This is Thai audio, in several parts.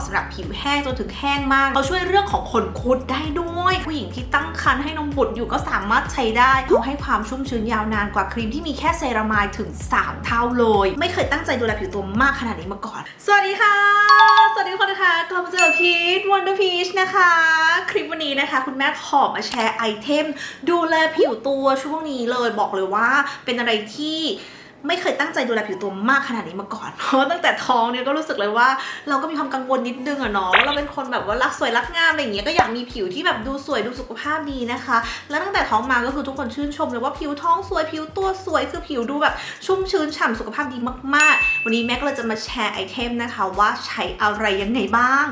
ะสำหรับผิวแห้งจนถึงแห้งมากเขาช่วยเรื่องของขนคุดได้ด้วย ผู้หญิงที่ตั้งครรภ์ให้นมบุตรอยู่ก็สามารถใช้ได้เขาให้ความชุ่มชื้นยาวนานกว่าครีมที่มีแค่เซรามายถึง 3 เท่าเลย ไม่เคยตั้งใจดูแลผิวตัวมากขนาดนี้มาก่อน สวัสดีค่ะ สวัสดีทุกคนนะคะกลับมาเจอพีทวันเดอร์พีชนะคะ คลิปวันนี้นะคะ คุณแม่ขอมาแชร์ไอเทม ดูแลผิวตัวช่วงนี้เลยบอกเลยว่าเป็นอะไรที่ ไม่เคยตั้งใจดูแลผิวตัวมากขนาดนี้มาก่อนเพราะตั้งแต่ท้องเนี่ยก็รู้สึกเลยว่า เราก็มีความกังวลนิดนึงอะเนาะว่าเราเป็นคนแบบว่ารักสวยรักงามอะไรอย่างเงี้ยก็อยากมีผิวที่แบบดูสวยดูสุขภาพดีนะคะ แล้วตั้งแต่ท้องมาก็คือทุกคนชื่นชมเลยว่าผิวท้องสวยผิวตัวสวยคือผิวดูแบบชุ่มชื้นฉ่ำสุขภาพดีมาก ๆ วันนี้แม็กก็เลยจะมาแชร์ไอเทมนะคะว่าใช้อะไรยังไงบ้าง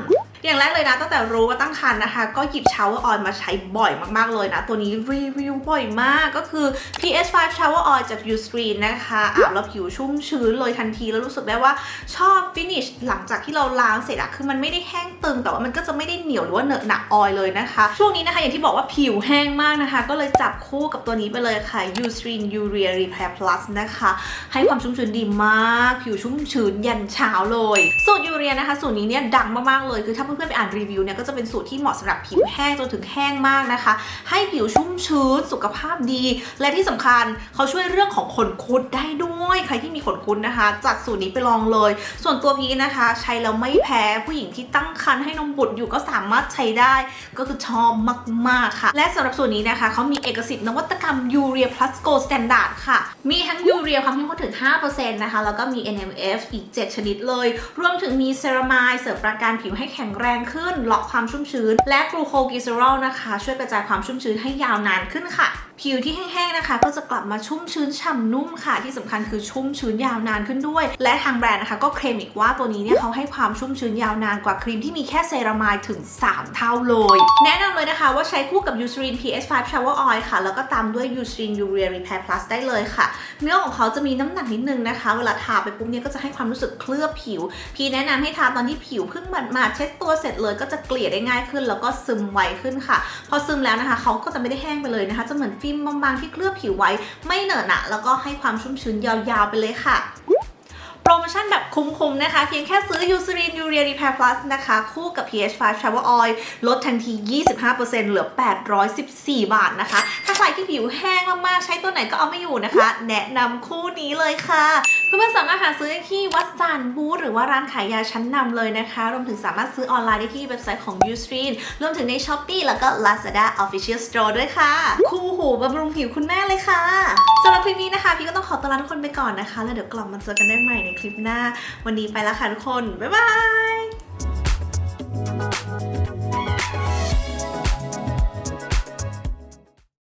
อย่างแรกเลยนะตั้งแต่รู้ว่าตั้งครรภ์นะคะ ก็หยิบชาวเวอร์ออยล์มาใช้บ่อยมากๆเลยนะ ตัวนี้รีวิวบ่อยมากก็คือ PS5 Shower Oil จาก Uscreen นะคะอาบแล้วผิวชุ่มชื้นเลยทันทีแล้วรู้สึกได้ว่าชอบฟินิชหลังจากที่เราล้างเสร็จอะคือมันไม่ได้แห้งตึงแต่ว่ามันก็จะไม่ได้เหนียวหรือว่าเหนอะหนักออยเลยนะคะ ช่วงนี้นะคะอย่างที่บอกว่าผิวแห้งมากนะคะ ก็เลยจับคู่กับตัวนี้ไปเลยค่ะ Uscreen Urea Repair Plus นะคะ ให้ความชุ่มชื้นดีมาก ผิวชุ่มชื้นยันเช้าเลย สูตรยูเรียนะคะ สูตรนี้เนี่ยดังมากๆเลยคือถ้าเพื่อนๆไปอ่านรีวิวเนี่ยก็จะเป็นสูตรที่เหมาะสำหรับผิวแห้งจนถึงแห้งมากนะคะ ให้ผิวชุ่มชื้นสุขภาพดี และที่สำคัญเขาช่วยเรื่องของขนคุดได้ด้วยใครที่มีขนคุดนะคะจัดสูตรนี้ไปลองเลย ส่วนตัวพีนะคะ ใช้แล้วไม่แพ้ผู้หญิงที่ตั้งครรภ์ให้นมบุตรอยู่ก็สามารถใช้ได้ ก็คือชอบมากๆค่ะ และสำหรับสูตรนี้นะคะเขามีเอกสิทธิ์นวัตกรรมยูเรีย plus gold standard ค่ะ มีทั้งยูเรียความเข้มข้นถึง 5%นะคะแล้วก็มี NMF อีก 7 ชนิดเลย รวมถึงมีเซรามายเสริมประการผิวให้แข็งแรงขึ้น ล็อกความชุ่มชื้น และกลูโคกิเซอรอลนะคะ ช่วยกระจายความชุ่มชื้นให้ยาวนานขึ้นค่ะ ผิวที่แห้งๆนะคะ ก็จะกลับมาชุ่มชื้นฉ่ำนุ่มค่ะ ที่สำคัญคือชุ่มชื้นยาวนานขึ้นด้วย และทางแบรนด์นะคะก็เคลมอีกว่าตัวนี้เนี่ยเขาให้ความชุ่มชื้นยาวนานกว่าครีมที่มีแค่เซรามายถึง 3 เท่าเลย แนะนำเลยนะคะว่าใช้คู่กับ Eucerin PS5 Shower Oil ค่ะ แล้วก็ตามด้วย Eucerin Urea Repair Plus ได้เลยค่ะ เนื้อของเขาจะมีน้ำหนักนิดนึงนะคะ เวลาทาไปปุ๊บเนี่ยก็จะให้ความรู้สึกเคลือบผิว พี่แนะนำให้ทาตอนที่ผิวเพิ่งหมาดๆเช็ดตัวเสร็จเลยก็จะเกลี่ยได้ง่ายขึ้น แล้วก็ซึมไวขึ้นค่ะ พอซึมแล้วนะคะเขาก็จะไม่ได้แห้งไปเลยนะคะ จะเหมือนฟล์มบางๆที่เคลือบผิวไว้ ไม่เหนอะหนะแล้วก็ให้ความชุ่มชื้นยาวๆไปเลยค่ะโปรโมชั่นแบบคุ้มๆนะคะ เพียงแค่ซื้อ Eucerin Urea Repair Plus นะคะ คู่กับ PH5 Travel Oil ลดทันที 25%เหลือ 814 บาทนะคะ ถ้าใครที่ผิวแห้งมากๆ ใช้ตัวไหนก็เอาไม่อยู่นะคะ แนะนำคู่นี้เลยค่ะ เพื่อนๆสามารถหาซื้อได้ที่วัดสานบูธหรือว่าร้านขายยาชั้นนำเลยนะคะ รวมถึงสามารถซื้อออนไลน์ได้ที่เว็บไซต์ของ Ustream รวมถึงใน s h อ p e e แล้วก็ Lazada Official Store ด้วยค่ะ คู่หูบำรุงผิวคุณแม่เลยค่ะสำหรับคลิปนี้นะคะ พี่ก็ต้องขอตัวลาทุกคนไปก่อนนะคะ แล้วเดี๋ยวกลับมาเจอกันได้ใหม่ในคลิปหน้า วันนี้ไปแล้วค่ะทุกคน บ๊ายบาย